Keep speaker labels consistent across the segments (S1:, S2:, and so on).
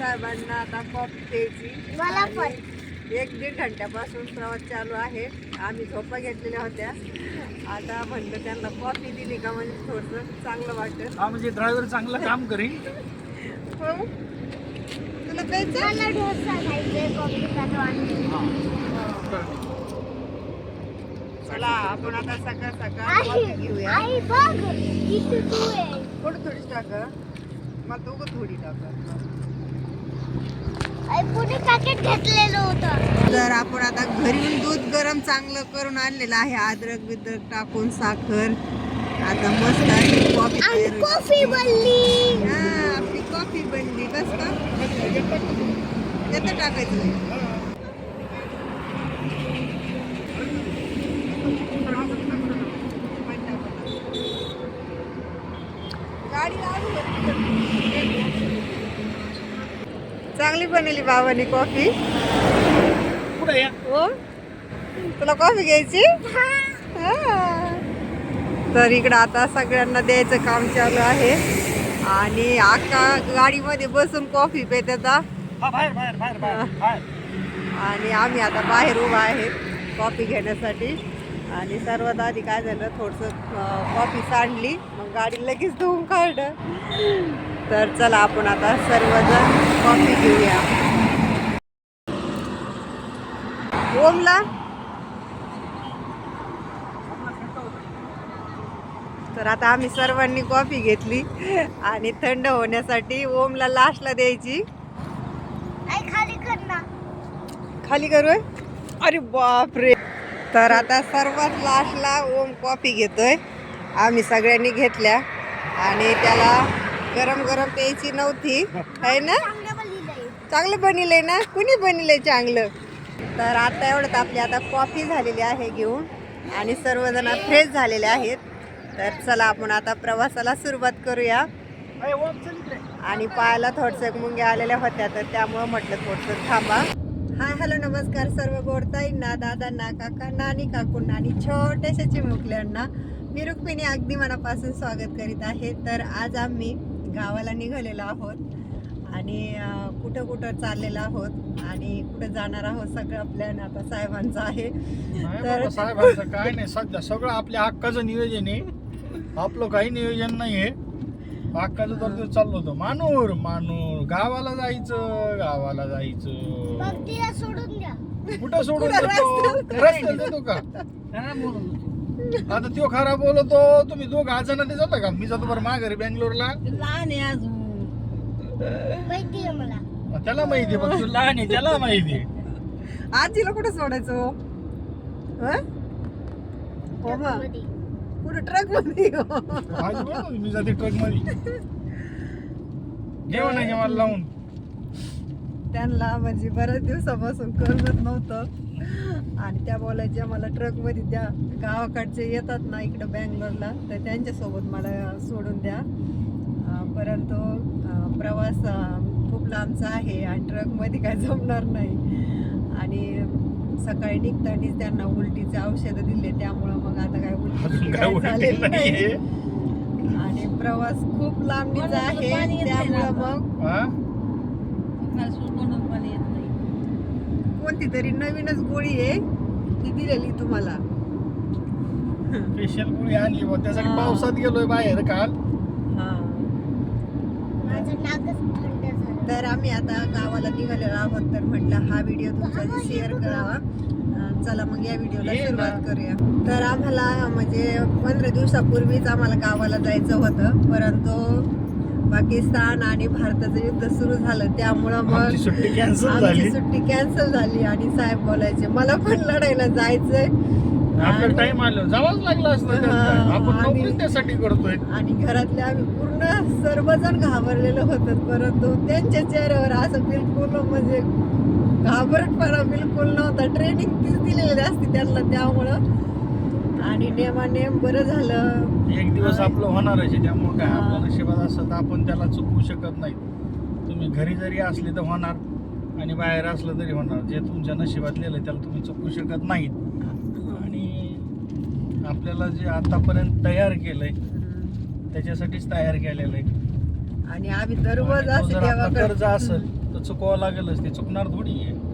S1: साहेबांना आता कॉफी प्यायची
S2: मला
S1: आणि
S2: पण.
S1: एक दीड घंट्यापासून प्रवास चालू आहे. आम्ही झोपा घेतलेल्या होत्या. आता म्हणलं त्यांना कॉफी दिली का म्हणजे थोडंसं चांगलं वाटत.
S3: हा म्हणजे ड्रायव्हर चांगलं काम करीन.
S1: हो. तुला
S2: डोसा तो.
S1: चला आपण आता सकाळ सकाळ घेऊया.
S2: तू
S1: थोडी थोडीच टाक मला दोघं थोडी टाक
S2: आई पुढे पॅकेट घेतलेलं होतं
S1: तर आपण आता घरी दूध गरम चांगलं करून आणलेलं आहे. अद्रक बिद्रक टाकून साखर. आता मस्त आहे कॉफी.
S2: कॉफी बनली.
S1: हा, आपली कॉफी बनली. बस का? येतं टाकायचं गाडी चांगली बनवली बाबांनी कॉफी. हो? तुला कॉफी घ्यायची? हा. तर इकडं आता सगळ्यांना द्यायचं काम चालू आहे. आणि आका गाडीमध्ये बसून कॉफी पित आता
S3: बाहेर बाहेर बाहेर बाहेर बाहेर.
S1: आणि आम्ही आता बाहेर उभा आहे कॉफी घेण्यासाठी. आणि सर्वात आधी काय झालं थोडंसं कॉफी सांडली मग गाडी लगेच धुवून काढलं. तर चला आपण आता सर्वजण कॉफी घेऊया. ओमला? तर आता आम्ही सर्वांनी कॉफी घेतली आणि थंड होण्यासाठी ओमला लास्टला द्यायची.
S2: खाली करू
S1: अरे बापरे. तर आता सर्वात लास्टला ओम कॉफी घेतोय. आम्ही सगळ्यांनी घेतल्या आणि त्याला गरम गरम प्यायची नव्हती. आहे ना?
S2: चांगलं
S1: बनलंय ना? कुणी बनलंय चांगलं? तर आता एवढंच आपली आता कॉफी झालेली आहे घेऊन आणि सर्वजण फ्रेश झालेले आहेत. तर चला आपण आता प्रवासाला सुरुवात करूया. आणि पायाला थोडसं मुंग्या आलेल्या होत्या तर त्यामुळं म्हटलं थोडंसं थांबा. हाय हॅलो नमस्कार सर्व गोडताईंना दादांना काकांना आणि काकूंना आणि छोट्याशा चिमुकल्यांना. मी रुक्मिणी अगदी मनापासून स्वागत करीत आहे. तर आज आम्ही गावाला निघालेलो आहोत. आणि कुठं कुठं चाललेलो आहोत आणि कुठं जाणार आहोत सगळं प्लॅन आता साहेबांचा आहे.
S3: नाही
S1: तर-
S3: साहेबांचं काय नाही. सध्या सगळं आपल्या हक्काचं नियोजन आहे. आपलं काही नियोजन नाहीये. हक्काचं तर ते चाललो होतो. मानूर मानूर. गावाला जायचं गावाला जायचं.
S2: सोडून द्या.
S3: कुठं सोडून देतो? रस्त्याला देतो का? आता त्यो खरा बोलतो तुम्ही दोघं आज ते जाता का? मी जातो बरं माघारी बँगलोरला.
S1: लहान आहे अजून.
S2: माहिती आहे मला
S3: त्याला माहिती आहे बघ तू लहान आहे त्याला माहिती
S1: आजीला कुठं सोडायचं हो? हं? हो
S2: मध्ये.
S1: कुठं ट्रकमध्ये हो.
S3: आज बोलतो मी जाते ट्रकमध्ये जेवण आहे मला लावून
S1: त्यांना म्हणजे बऱ्याच दिवसापासून करमत नव्हतं आणि त्या बोलायच्या मला ट्रकमध्ये द्या गावाकडचे येतात ना इकडं बँगलोरला तर त्यांच्यासोबत मला सोडून द्या परंतु प्रवास खूप लांबचा आहे आणि ट्रकमध्ये काय जमणार नाही. आणि सकाळी निघतानीच त्यांना उलटीचे औषधं दिले त्यामुळं मग आता काय उलटी
S3: काय
S1: झालेलं नाही आणि प्रवास खूप लांबीचा आहे त्यामुळं मग
S3: हा?
S1: कोणती तरी नवीनच गोळी आहे ती दिलेली तुम्हाला.
S3: स्पेशल गोळी आणली बा त्यासाठी
S1: हा.
S3: पावसात गेलोय बाहेर काल
S2: माझं नाकच थंड झालं
S1: तर आम्ही आता गावाला निघालेलो आहोत तर म्हटलं हा व्हिडिओ तुमचा शेअर करावा. चला मग या व्हिडिओला. सुरुवात करूया. तर आम्हाला म्हणजे पंधरा दिवसापूर्वीच आम्हाला गावाला जायचं होतं. परंतु पाकिस्तान आणि भारताचं युद्ध सुरू झालं. त्यामुळं मग
S3: आमची सुट्टी कॅन्सल
S1: आमची
S3: झाली.
S1: सुट्टी कॅन्सल झाली. आणि साहेब बोलायचे मला पण लढायला जायचंय.
S3: आपलं टाइम आलं. जावंच लागलं असतं आपण नोकरीच त्यासाठी करतोय.
S1: आणि घरातले आम्ही पूर्ण सर्वजण घाबरलेलो होतो. परंतु त्यांच्या चेहऱ्यावर असं बिलकुल म्हणजे घाबरटपणा बिलकुल नव्हता. ट्रेनिंग तीच दिलेली असते त्यांना त्यामुळं. आणि नेमानेम बरं झालं.
S3: एक दिवस. आपलं होणारच आहे त्यामुळे काय. आपल्या नशिबात असतं तर आपण त्याला चुकवू शकत नाही. तुम्ही घरी जरी असले तर होणार. आणि बाहेर असलं तरी होणार. जे तुमच्या नशिबात लिहिलं त्याला तुम्ही चुकवू शकत नाहीत. आपल्याला जे आतापर्यंत तयार केलंय त्याच्यासाठीच तयार केलेलं आहे.
S1: आणि आम्ही दररोज
S3: आणि तो
S1: असं
S3: जर आपला
S1: देवाकडे
S3: कर्ज असेल तर चुकवावं लागेलच ते चुकणार थोडी आहे.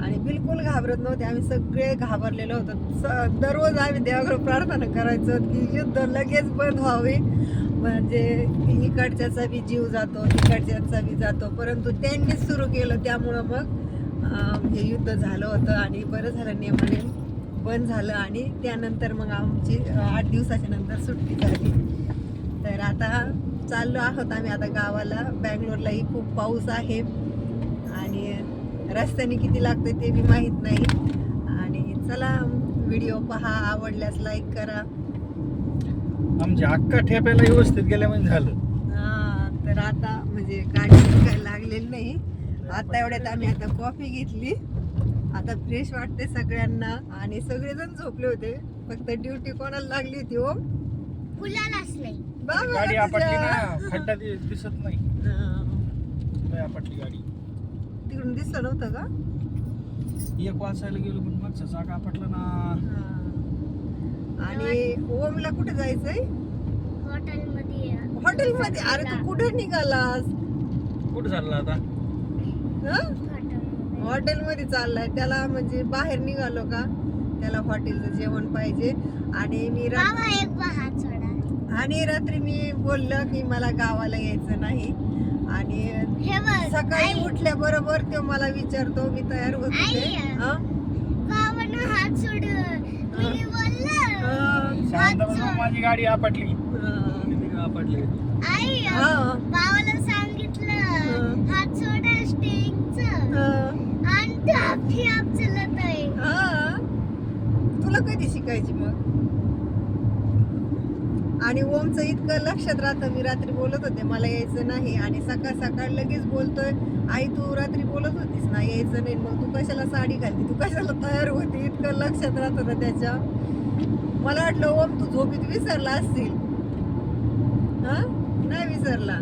S1: आणि बिलकुल घाबरत नव्हते आम्ही सगळे घाबरलेलो होतो. स- दररोज आम्ही देवाकडे प्रार्थना करायचो की युद्ध लगेच बंद व्हावे. म्हणजे इकडच्याचा बी जीव जातो तिकडच्याचा बी जातो. परंतु त्यांनीच सुरू केलं त्यामुळं मग अं, हे युद्ध झालं होतं आणि बरं झालं नेमाने. बंद झालं आणि त्यानंतर मग आमची आठ दिवसाच्या नंतर सुट्टी झाली. तर आता चाललो आहोत आम्ही आता गावाला. बँगलोरलाही खूप पाऊस आहे. आणि रस्त्याने किती लागतं ते बी माहीत नाही. आणि चला व्हिडिओ पहा आवडल्यास लाईक करा.
S3: आमच्या अक्का ठेप्याला व्यवस्थित गेल्या म्हणजे झालं.
S1: हा, तर आता म्हणजे गाडी काही लागलेली नाही. आता एवढ्यात आम्ही आता कॉफी घेतली. आता फ्रेश वाटते सगळ्यांना. आणि सगळेजण झोपले होते. फक्त ड्युटी कोणाला लागली होती हो?
S2: कुलालाच नाही.
S1: बाबा
S3: गाडी
S1: तुझ्या.
S3: आपटली ना खड्डा दि- दिसत नाही. लय आपटली गाडी.
S1: तिकडून दिसलं नव्हतं का?
S3: एक वाचायला गेलो पण मागचा चाका आपटला ना.
S1: हा. आणि ओमला कुठे जायचंय?
S2: हॉटेलमध्ये
S1: हॉटेलमध्ये? अरे तू कुठे निघालास?
S3: कुठं चालला आता?
S1: हं?
S2: हॉटेलमध्ये
S1: चाललाय. त्याला म्हणजे बाहेर निघालो का त्याला हॉटेलचं जेवण पाहिजे. आणि मी आणि रात्री मी बोललं की मला गावाला यायचं नाही. आणि सकाळी उठल्या बरोबर तो मला विचारतो मी तयार होत होते.
S3: माझी गाडी आपटली. आपटली?
S1: हं.
S2: सांगितलं. हात सोडा
S1: तुला कधी शिकायची मग? आणि ओमचं इतकं लक्षात राहतं मी रात्री बोलत होते मला यायचं नाही. आणि सकाळ सकाळ लगेच बोलतोय आई तू रात्री बोलत होतीस ना यायचं नाही. मग तू कशाला साडी घालती? तू कशाला तयार होती? इतकं लक्षात राहतं ना त्याच्या. मला वाटलं ओम तू झोपीत विसरला असतील हा? नाही विसरला.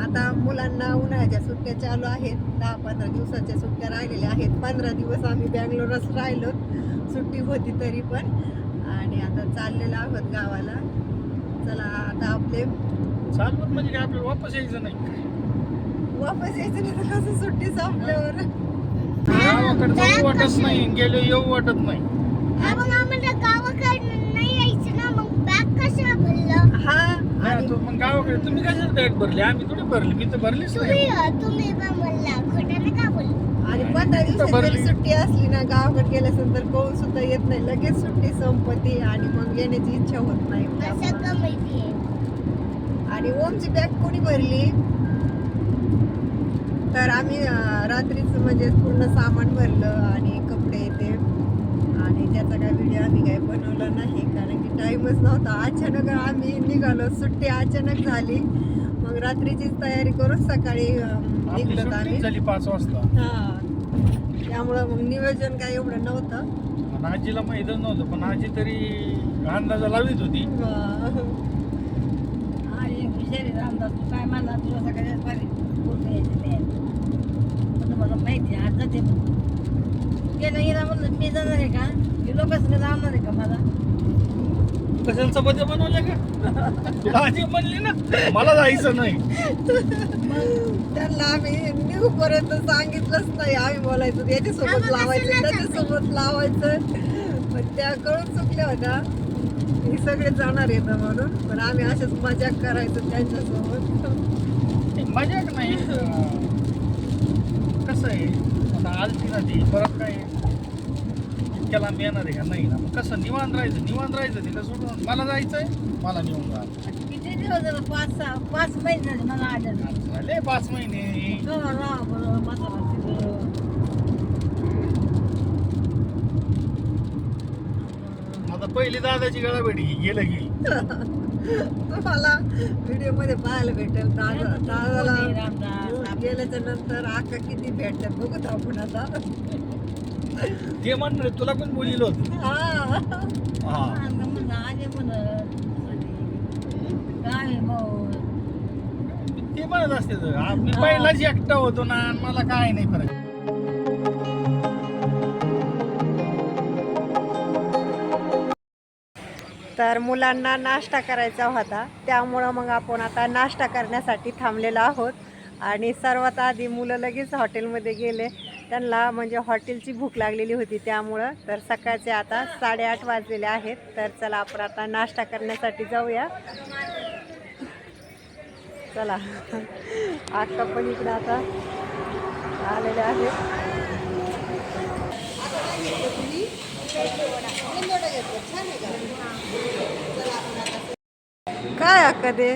S1: आता मुलांना उन्हाळ्याच्या सुट्ट्या चालू आहेत. दहा पंधरा दिवसाच्या सुट्ट्या राहिलेल्या आहेत. पंधरा दिवस आम्ही बँगलोरच राहिलो. सुट्टी होती तरी पण. आणि आता चाललेलो आहोत गावाला. चला आता आपले
S3: चालवत म्हणजे काय आपल्याला वापस यायचं नाही.
S1: वापस यायचं नाही तर कसं सुट्टी संपल्यावर?
S3: गावाकडे जाऊ
S2: बॅग
S3: वाटत? नाही. गेलो येऊ वाटत नाही
S2: हा मग आम्हाला गावाकडे नाही यायचं ना मग बॅग कशाला भरलं
S1: हा
S3: नाही,
S1: आणि
S3: तो तुम्ही कशाला बॅग भरली? आम्ही थोडी भरली? मी तर भरलीच
S2: तुम्ही
S3: नाही
S2: तुम्ही पण म्हणला खोटं नका बोल
S1: आणि पंधरा. जरी सुट्टी असली ना गावाकडे गेल्यानंतर कळून सुद्धा येत नाही. लगेच सुट्टी संपती आणि मग येण्याची इच्छा होत नाही.
S2: असं
S1: आणि ओमची बॅग कोणी भरली? तर आम्ही रात्रीच म्हणजे पूर्ण सामान भरलं आणि कपडे ते. आणि त्याचा काय व्हिडिओ आम्ही काही बनवला नाही कारण टाईमच नव्हता. अचानक आम्ही निघालो. सुट्टी अचानक झाली. मग रात्रीचीच तयारी करून सकाळी निघलो आम्ही.
S3: झाली पाच वाजता.
S1: हा. त्यामुळं मग नियोजन काय एवढं नव्हतं.
S3: आजीला माहीतच नव्हतं. पण आजी तरी अंदाजा लावित होती.
S4: तू काय म्हणला? तुला सगळ्यात भारी बोलता यायचं नाही पण मला माहिती आज जाते गेलं गेला म्हणलं मी जाणार आहे का? हे लोक जाणार आहे का मला?
S3: कशाला चपात्या बनवल्या का? आजी म्हणली ना. मला जायचं नाही.
S1: त्यांना आम्ही निघूपर्यंत सांगितलंच नाही. आम्ही बोलायचं याच्यासोबत लावायचं त्याच्यासोबत लावायचं. पण त्या कळून चुकल्या होत्या. हे सगळे जाणार येतं म्हणून. पण आम्ही अशाच मजाक करायचो त्यांच्यासोबत.
S3: ते मजाक नाही. कसं आहे? आता आलती ना ती परत काय? इतक्या लांब येणार आहे का? नाही ना. मग कसं? निवांत राहायचं निवांत राहायचं तिला सोडून. मला जायचंय मला निवांत राहायचं
S4: किती दिवस झालं? पाच सहा पाच महिने झाले मला
S3: झाले पाच महिने.
S4: राहा बरं मसाला तिथं.
S3: आता पहिली दादाची गळा भेटी गेलं की.
S1: तुम्हाला व्हिडिओमध्ये पाहायला भेटेल. दादा दादाला
S4: रामदास.
S1: गेल्याच्यानंतर आका किती भेटतात बघत आपण आता.
S3: ते म्हणणार तुला कोण बोलिलं होतं?
S1: हा.
S3: हा. ते म्हणत असते मी पहिलाच एकटा होतो ना मला काय नाही फरक.
S1: तर मुलांना नाश्ता करायचा होता. त्यामुळं मग आपण आता नाश्ता करण्यासाठी थांबलेलो आहोत. आणि सर्वात आधी मुलं लगेच हॉटेलमध्ये गेले. त्यांना म्हणजे हॉटेलची भूक लागलेली होती त्यामुळं. तर सकाळचे आता साडेआठ वाजलेले आहेत. तर चला आपण आता नाश्ता करण्यासाठी जाऊया. चला. आत्ता पण इकडं आता आलेले आहेत. काय अक्का ते?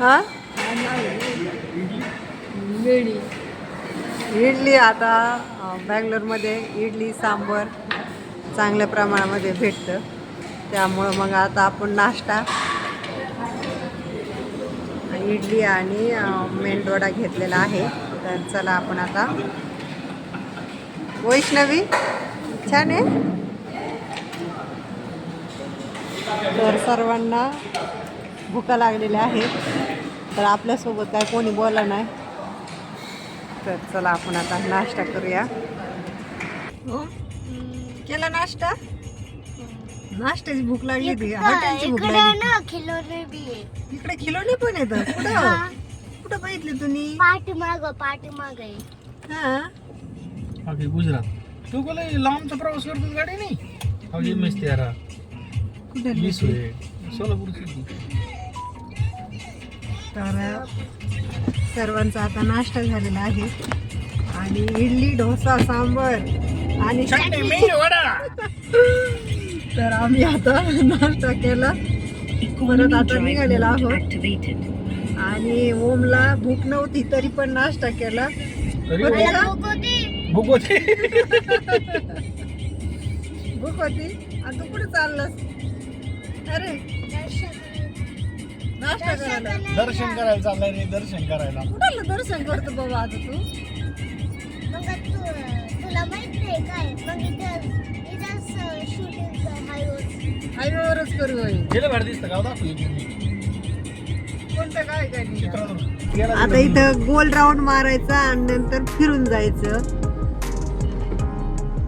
S1: हा? इडली इडली आता बँगलोरमध्ये इडली सांबर चांगल्या प्रमाणामध्ये भेटतं. त्यामुळं मग आता आपण नाश्ता इडली आणि अं, मेंदोडा घेतलेला आहे. तर चला आपण आता. वैष्णवी छान आहे? तर सर्वांना भुका लागलेल्या आहेत. तर आपल्यासोबत काय कोणी बोला नाही. तर चला आपण आता नाश्ता करूया. हो? केला नाश्ता? नाश्त्याची भूक लागली होती. हॉटेलची भूक
S2: इकडे
S1: लागली.
S2: ना खिलोने बी आहे.
S1: इकडे खिलोनी पण येतं. कुठं? कुठं बघितली तुम्ही?
S2: पाठी माग पाठी माग आहे.
S1: हा?
S3: बाकी गुजरात. तू बोला लांबचा प्रवास करतो गाडी नाही? अवघी मेस तेरा
S1: कुठे
S3: वीस सोलापूरची.
S1: तर सर्वांचा आता नाश्ता झालेला आहे. आणि इडली डोसा सांबर आणि
S3: चटणी मीठ वडा.
S1: तर आम्ही आता नाश्ता केला. परत आता निघालेला आहोत. आणि ओमला भूक नव्हती तरी पण नाश्ता केला.
S3: भूक होते.
S1: भूक होती? आणि तू कुठे चाललास? अरे नाश्ता करायला
S3: दर्शन करायला चाललाय रे दर्शन करायला
S1: कुठाला दर्शन करतो बाबा आता तू
S2: मग तू तुला माहीत नाही काय मग इथं इथं शूटिंग हायवे
S1: हायवेवरच करू.
S3: गेलं भाड दिसतं का दाखवू इकडून.
S1: कोणतं काय काय नाही.
S3: चित्रानं. गेला
S1: आता. इथं गोल राऊंड मारायचा आणि नंतर फिरून जायचं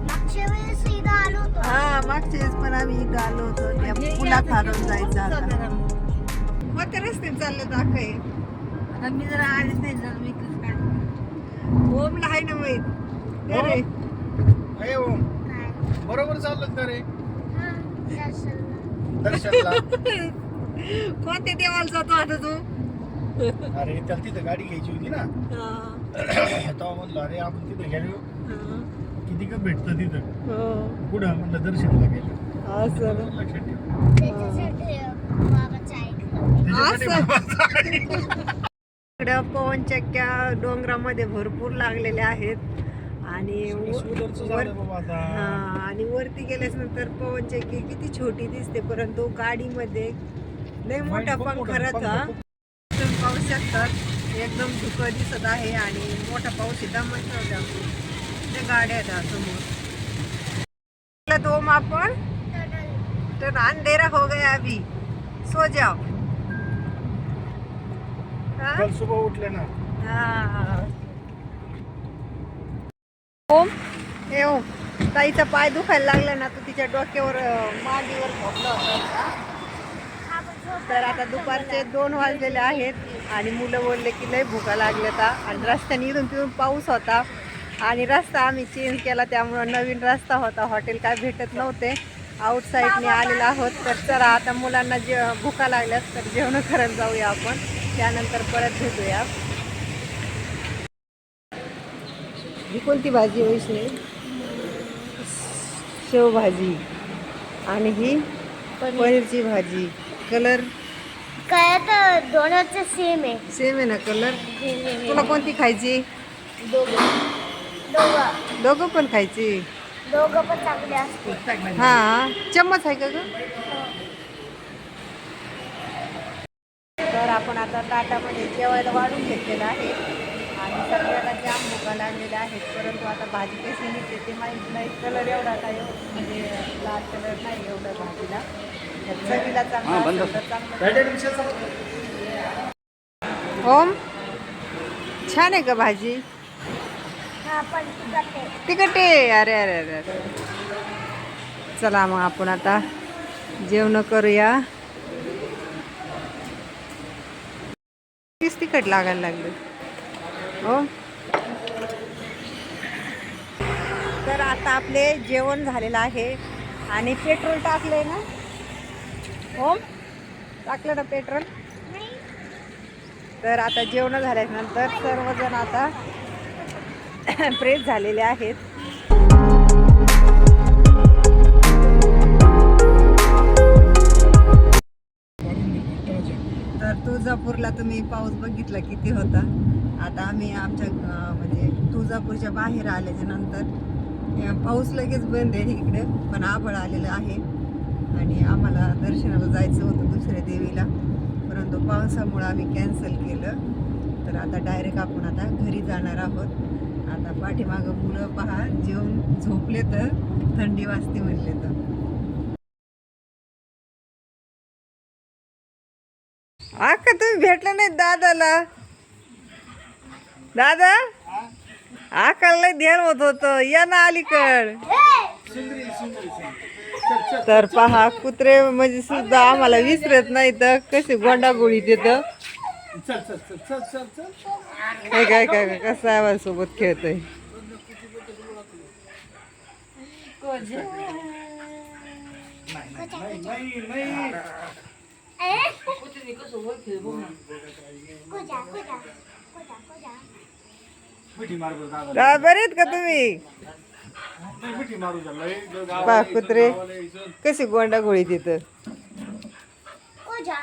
S2: मागच्या वेळेस इथं आलो होतो
S1: हा मागच्या वेळेस पण आम्ही इथं आलो होतो त्या पुला खालून जायचं आता कोणत्या रस्ते चालले दाखय
S4: आता मी जरा आलीच नाही जरा मी कसं काय
S1: ओमला आहे ना माहीत.
S3: हो.
S1: अरे
S3: अरे ओम, बरोबर चाललं का रे?
S2: हा दर्शनला.
S3: दर्शनला
S1: कोणत्या देवाला जातो आता तू?
S3: अरे त्याला तिथं गाडी घ्यायची होती ना.
S1: हा,
S3: तेव्हा म्हणलं अरे आपण तिथं गेलो.
S1: हा.
S3: किती का भेटतं तिथं?
S1: हो.
S3: पुढं म्हणलं दर्शनला गेलं. लक्षात ठेव.
S1: इकडं पवनचक्क्या डोंगरामध्ये भरपूर लागलेल्या आहेत. आणि वर हा आणि वरती गेल्यास नंतर पवनचक्की किती छोटी दिसते परंतु गाडीमध्ये लय मोठा
S3: खूप
S1: पंख
S3: मोठा
S1: राहतो
S3: पंख,
S1: हा.
S3: खूप-
S1: तुम्ही पाहू शकतात एकदम धुकं दिसत आहे आणि मोठा पाऊस येता म्हणतो त्या गाड्या आहेत समोर. तो आपण. तर अंधेरा हो गया अभी. सो जाओ?
S3: काल सुबह उठले ना।
S1: हा. ओम. हे ओम. ताईचा पाय दुखायला लागला ना तो तिच्या डोक्यावर अं, मांडीवर झोपला होता. तर आता दुपारचे दोन वाजलेले आहेत आणि मुलं बोलले की लय भुका लागल्यात हा. आणि रस्त्याने इथून तिथून पाऊस होता आणि रस्ता आम्ही चेंज केला त्यामुळं नवीन रस्ता होता. हॉटेल काय भेटत नव्हते. आउटसाईडने आलेलो आहोत. तर चला आता मुलांना जे भुका लागल्यात तर जेवण करायला जाऊया आपण. त्यानंतर परत भेटूया. ही कोणती भाजी वैष्णवी? शेवभाजी आणि ही पनीरची भाजी. कलर?
S2: काय तर दोनाचं सेम आहे.
S1: सेम आहे ना कलर? तुला कोणती खायची?
S2: दोघं.
S1: पण खायची.
S2: दोघं पण चांगले असते
S1: हा चम्मच आहे का ग? तर आपण आता ताटामध्ये जेवायला वाढून घेतलेलं आहे. आणि सगळ्याला जाम भुका लागलेल्या आहेत परंतु आता भाजी कशी निघते ते माहीत नाही. कलर एवढा काय म्हणजे लाल कलर नाही एवढा भाजीला. चवीला चांगला ओम छान आहे का भाजी?
S2: हा पण तिखट आहे.
S1: तिकट आहे? अरे अरे अरे अरे. चला मग आपण आता जेवण करूया. उलटीच तिखट लागायला लागलं. हो. तर आता आपले जेवण झालेलं आहे आणि पेट्रोल टाकलंय ना? हो? टाकलं ना पेट्रोल? तर आता जेवण झाल्यानंतर सर्वजण आता फ्रेश झालेले आहेत. तुळजापूरला तुम्ही पाऊस बघितला किती होता? आता आम्ही आमच्या म्हणजे तुळजापूरच्या बाहेर आल्याच्यानंतर पाऊस लगेच बंद आहे इकडे पण आभळ आलेलं आहे. आणि आम्हाला दर्शनाला जायचं होतं दुसऱ्या देवीला. परंतु पावसामुळं आम्ही कॅन्सल केलं. तर आता डायरेक्ट आपण आता घरी जाणार आहोत. आता पाठीमागं मुलं पहा जेवून झोपले तर थंडी वाजते म्हणले तर. अका तुम्ही भेटलं नाही दादाला. दादा? आकाला ध्यान होत होत. या ना अलीकड. तर पहा कुत्रे म्हणजे सुद्धा आम्हाला विसरत नाही तर कसे गोंडागोळी देत.
S3: चल चल चल चल चल चल
S1: काय काय
S3: मिठी बरे
S1: आहेत का तुम्ही?
S3: नाही, मिठी मारू लय
S1: कुत्रे. कशी गोंडागोळी गोळी
S2: तिथं? कुजा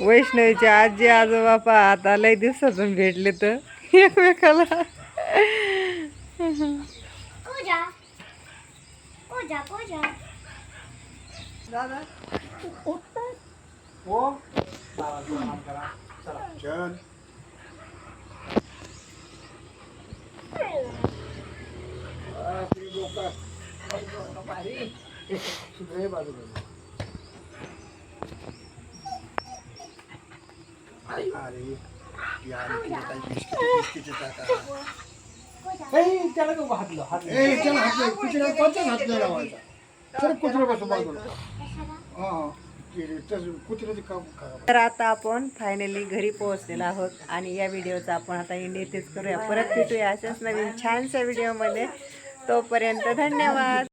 S1: वैष्णवीचे आजी आजोबा आता लय दिवसातून भेटले तर. एकमेकाला.
S2: कुजा कुजा कुजा
S1: दादा
S3: हो दादा, थोडं काम करा. चला, चल. आपली लोकं. हे बाजूला. अरे यार, तुला काही बिस्किट- बिस्किट टाका. ए, त्याला का हातलं हातलं. ए, त्याला हातलं कुत्र्याला कोणत्याच हात नाही लावायचा? सर कुत्र्यापासून बाजूला. हा. ते तसं कुत्र्याचं काम करा.
S1: तर आता आपण फायनली घरी पोहोचलेलो आहोत आणि या व्हिडिओचा आपण आता एंड येथेच करूया. परत भेटूया अशाच नवीन छानशा व्हिडिओमध्ये. तोपर्यंत धन्यवाद.